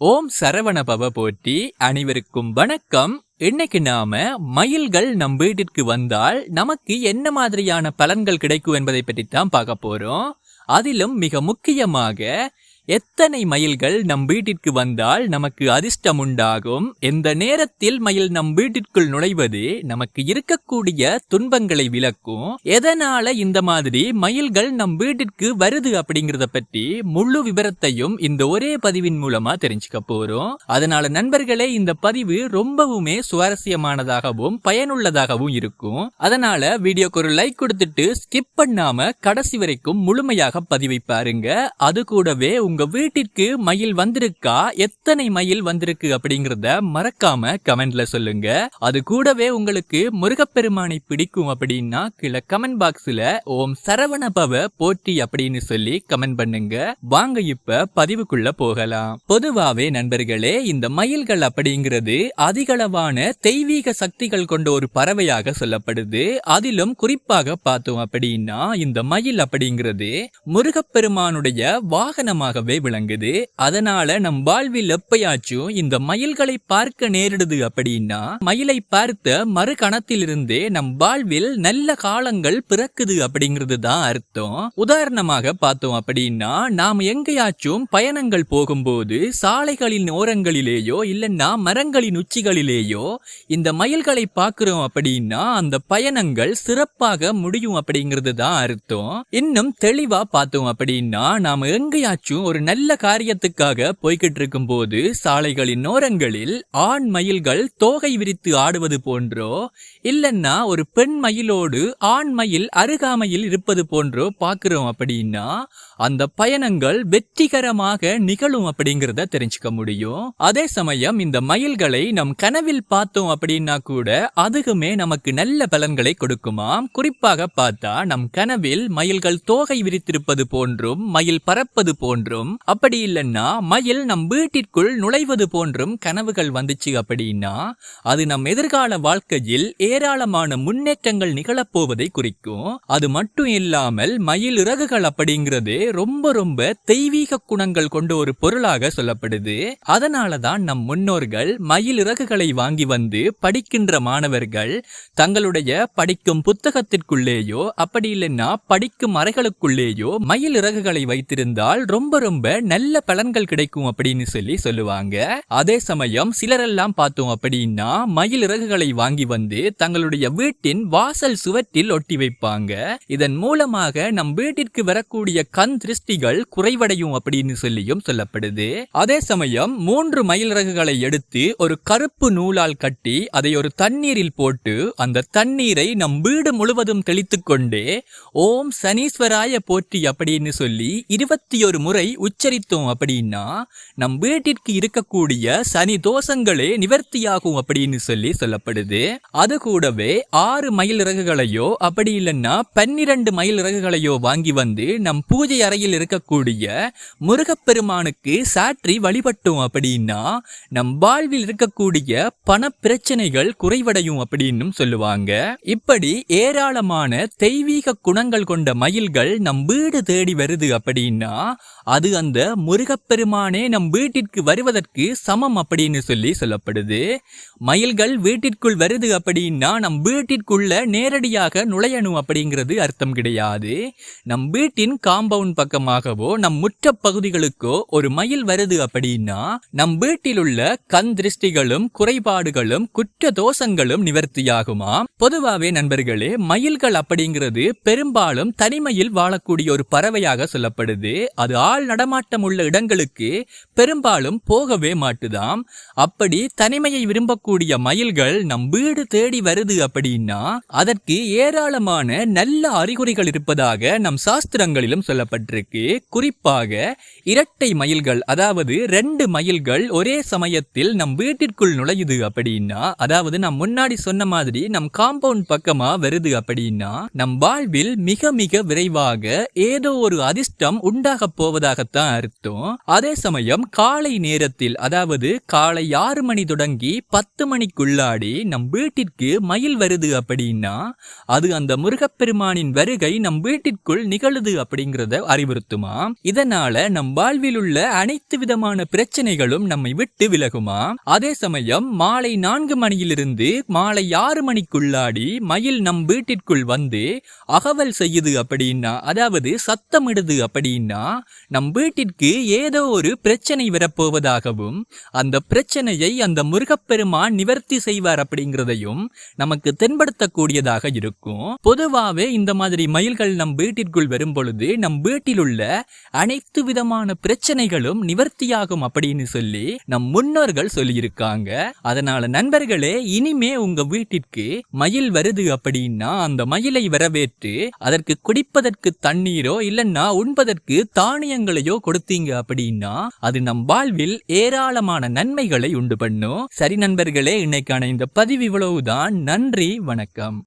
ஓம் சரவண பவ போட்டி அனைவருக்கும் வணக்கம். இன்னைக்கு நாம மயில்கள் நம் வீட்டிற்கு வந்தால் நமக்கு என்ன மாதிரியான பலன்கள் கிடைக்கும் என்பதை பற்றி தான் பார்க்க போறோம். அதிலும் மிக முக்கியமாக எத்தனை மயில்கள் நம் வீட்டிற்கு வந்தால் நமக்கு அதிர்ஷ்டம் உண்டாகும் எந்த நேரத்தில் மயில் நம் வீட்டிற்குள் நுழைவது நமக்கு இருக்கக்கூடிய துன்பங்களை விளக்கும். எதனால இந்த மாதிரி மயில்கள் நம் வீட்டிற்கு வருது அப்படிங்கறத பற்றி முழு விவரத்தையும் இந்த ஒரே பதிவின் மூலமா தெரிஞ்சுக்க போறோம். அதனால நண்பர்களே இந்த பதிவு ரொம்பவுமே சுவாரஸ்யமானதாகவும் பயனுள்ளதாகவும் இருக்கும். அதனால வீடியோக்கு ஒரு லைக் கொடுத்துட்டு ஸ்கிப் பண்ணாம கடைசி வரைக்கும் முழுமையாக பதிவை பாருங்க. அது கூடவே உங்க உங்க வீட்டிற்கு மயில் வந்திருக்கா? எத்தனை மயில் வந்திருக்கு அப்படிங்கறத மறக்காம கமெண்ட்ல சொல்லுங்க. அது கூடவே உங்களுக்கு முருகப்பெருமானை பிடிக்கும் அப்படின்னா கீழே கமெண்ட் பாக்ஸ்ல ஓம் சரவண பவ போற்றி அப்படின்னு சொல்லி கமெண்ட் பண்ணுங்க. வாங்க இப்ப பதிவுக்குள்ள போகலாம். பொதுவாவே நண்பர்களே இந்த மயில்கள் அப்படிங்கிறது அதிகளவான தெய்வீக சக்திகள் கொண்ட ஒரு பறவையாக சொல்லப்படுது. அதிலும் குறிப்பாக பார்த்தோம் அப்படின்னா இந்த மயில் அப்படிங்கிறது முருகப்பெருமானுடைய வாகனமாக சிறப்பாகவே விளங்குது. அதனால நம் வாழ்வில் எப்பயாச்சும் இந்த மயில்களை பார்க்க நேரிடுது அப்படின்னா மயிலை பார்த்த மறு கணத்திலிருந்தே நம் வாழ்வில் நல்ல காலங்கள் பிறக்குது அப்படிங்கிறது தான் அர்த்தம். உதாரணமாக பார்த்தோம் அப்படின்னா நாம் எங்கேயாச்சும் பயணங்கள் போகும்போது சாலைகளின் ஓரங்களிலேயோ இல்லைன்னா மரங்களின் உச்சிகளிலேயோ இந்த மயில்களை பார்க்கிறோம் அப்படின்னா அந்த பயணங்கள் சிறப்பாக முடியும் அப்படிங்கிறது தான் அர்த்தம். இன்னும் தெளிவா பார்த்தோம் அப்படின்னா நாம எங்கேயாச்சும் ஒரு நல்ல காரியத்துக்காக போய்கிட்டு இருக்கும் போது சாலைகளின் ஓரங்களில் ஆண் மயில்கள் தோகை விரித்து ஆடுவது போன்றோ இல்லைன்னா ஒரு பெண் மயிலோடு ஆண் மயில் அருகாமையில் இருப்பது போன்றோ பார்க்கிறோம் அப்படின்னா அந்த பயணங்கள் வெற்றிகரமாக நிகழும் அப்படிங்கிறத தெரிஞ்சுக்க முடியும். அதே சமயம் இந்த மயில்களை நம் கனவில் பார்த்தோம் அப்படின்னா கூட அதுக்குமே நமக்கு நல்ல பலன்களை கொடுக்குமாம். குறிப்பாக பார்த்தா நம் கனவில் மயில்கள் தோகை விரித்திருப்பது போன்றும் மயில் பறப்பது போன்றும் போன்றும் அப்படி இல்லைன்னா மயில் நம் வீட்டிற்குள் நுழைவது போன்றும் கனவுகள் வந்துச்சு அப்படின்னா அது நம் எதிர்கால வாழ்க்கையில் ஏராளமான முன்னேற்றங்கள் நிகழப்போவதை குறிக்கும். அது மட்டும் இல்லாமல் மயில் இறகுகள் அப்படிங்கிறது ரொம்ப ரொம்ப தெய்வீக குணங்கள் கொண்ட ஒரு பொருளாக சொல்லப்படுது. அதனாலதான் நம் முன்னோர்கள் மயில் இறகுகளை வாங்கி வந்து படிக்கின்ற மாணவர்கள் தங்களுடைய படிக்கும் புத்தகத்திற்குள்ளேயோ அப்படி இல்லைன்னா படிக்கும் அறைகளுக்குள்ளேயோ மயில் இறகுகளை வைத்திருந்தால் ரொம்ப ரொம்ப நல்ல பலன்கள் கிடைக்கும் அப்படின்னு சொல்லி சொல்லுவாங்க. அதே சமயம் சிலரெல்லாம் பார்த்தோம் அப்படின்னா மயில் இறகுகளை வாங்கி வந்து தங்களுடைய வீட்டின் வாசல் சுவற்றில் ஒட்டி வைப்பாங்க. இதன் மூலமாக நம் வீட்டிற்கு வரக்கூடிய கண் திருஷ்டிகள் குறைவடையும் அப்படின்னு சொல்லியும் சொல்லப்படுது. அதே சமயம் மூன்று மயில் இறகுகளை எடுத்து ஒரு கருப்பு நூலால் கட்டி அதை ஒரு தண்ணீரில் போட்டு அந்த தண்ணீரை நம் வீடு முழுவதும் தெளித்துக் கொண்டே ஓம் சனீஸ்வராய போற்றி அப்படின்னு சொல்லி இருபத்தி ஒரு முறை உச்சரித்தோம் அப்படின்னா நம் வீட்டிற்கு இருக்கக்கூடிய சனி தோஷங்களே நிவர்த்தியாகும் அப்படின்னு சொல்லி சொல்லப்படுது. அது கூடவே ஆறு மயில் இறகுகளையோ அப்படி இல்லைன்னா பன்னிரண்டு மயில் இறகுகளையோ வாங்கி வந்து நம் பூஜை அறையில் இருக்கக்கூடிய முருகப்பெருமானுக்கு சாற்றி வழிபட்டோம் அப்படின்னா நம் வாழ்வில் இருக்கக்கூடிய பண பிரச்சனைகள் குறைவடையும் அப்படின்னு சொல்லுவாங்க. இப்படி ஏராளமான தெய்வீக குணங்கள் கொண்ட மயில்கள் நம் வீடு தேடி வருது அப்படின்னா அது அந்த முருகப்பெருமானே நம் வீட்டிற்கு வருவதற்கு சமம் அப்படின்னு சொல்லி சொல்லப்படுது. மயில்கள் வீட்டிற்குள் வருது அப்படின்னா நம் வீட்டிற்குள்ள நேரடியாக நுழையணும் அப்படிங்கிறது அர்த்தம் கிடையாது. நம் வீட்டின் காம்பவுண்ட் பக்கமாகவோ நம் முற்ற பகுதிகளுக்கோ ஒரு மயில் வருது அப்படின்னா நம் வீட்டில் உள்ள கண் திருஷ்டிகளும் குறைபாடுகளும் குற்ற தோஷங்களும் நிவர்த்தியாகுமா? பொதுவாகவே நண்பர்களே மயில்கள் அப்படிங்கிறது பெரும்பாலும் தனிமையில் வாழக்கூடிய ஒரு பறவையாக சொல்லப்படுது. அது ஆள் நடமாட்டம் உள்ள இடங்களுக்கு பெரும்பாலும் போகவே மாட்டுதாம். அப்படி தனிமையை விரும்பக்கூடிய மயில்கள் நம் வீடு தேடி வருது அப்படின்னா அதற்கு ஏராளமான நல்ல அறிகுறிகள் இருப்பதாக நம் சாஸ்திரங்களிலும் சொல்லப்பட்டிருக்கு. குறிப்பாக இரட்டை மயில்கள் அதாவது ரெண்டு மயில்கள் ஒரே சமயத்தில் நம் வீட்டிற்குள் நுழையுது அப்படின்னா அதாவது நம் முன்னாடி சொன்ன மாதிரி நம் காம்பவுண்ட் பக்கமா வருது அப்படின்னா நம் வாழ்வில் மிக மிக விரைவாக ஏதோ ஒரு அதிர்ஷ்டம் உண்டாக போவதாக அப்படின்றதான் அர்த்தம். அதே சமயம் காலை நேரத்தில் அதாவது காலை ஆறு மணி தொடங்கி பத்து மணிக்குள்ளாடி நம் வீட்டிற்கு மயில் வருது அப்படின்னா அது அந்த முருகப்பெருமானின் வருகை நம் வீட்டிற்குள் நிகழுது அப்படிங்கிறத அறிவுறுத்துமா? இதனால நம் வாழ்வில் உள்ள அனைத்து விதமான பிரச்சனைகளும் நம்மை விட்டு விலகுமா? அதே சமயம் மாலை நான்கு மணியிலிருந்து மாலை ஆறு மணிக்குள்ளாடி மயில் நம் வீட்டிற்குள் வந்து அகவல் செய்யுது அப்படின்னா அதாவது சத்தமிடுது அப்படின்னா நம் வீட்டிற்கு ஏதோ ஒரு பிரச்சனை வரப்போவதாகவும் அந்த பிரச்சனையை அந்த முருகப்பெருமான் நிவர்த்தி செய்வார் அப்படிங்கிறதையும் நமக்கு தென்படுத்தக்கூடியதாக இருக்கும். பொதுவாவே இந்த மாதிரி மயில்கள் நம் வீட்டிற்குள் வரும் பொழுது நம் வீட்டில் உள்ள அனைத்து விதமான பிரச்சனைகளும் நிவர்த்தியாகும் அப்படின்னு சொல்லி நம் முன்னோர்கள் சொல்லியிருக்காங்க. அதனால நண்பர்களே இனிமே உங்க வீட்டிற்கு மயில் வருது அப்படின்னா அந்த மயிலை வரவேற்று அதற்கு குடிப்பதற்கு தண்ணீரோ இல்லைன்னா உண்பதற்கு தானியங்களை எதையோ கொடுத்தீங்க அப்படின்னா அது நம் வாழ்வில் ஏராளமான நன்மைகளை உண்டு பண்ணும். சரி நண்பர்களே இன்னைக்கான இந்த பதிவு இவ்வளவுதான். நன்றி வணக்கம்.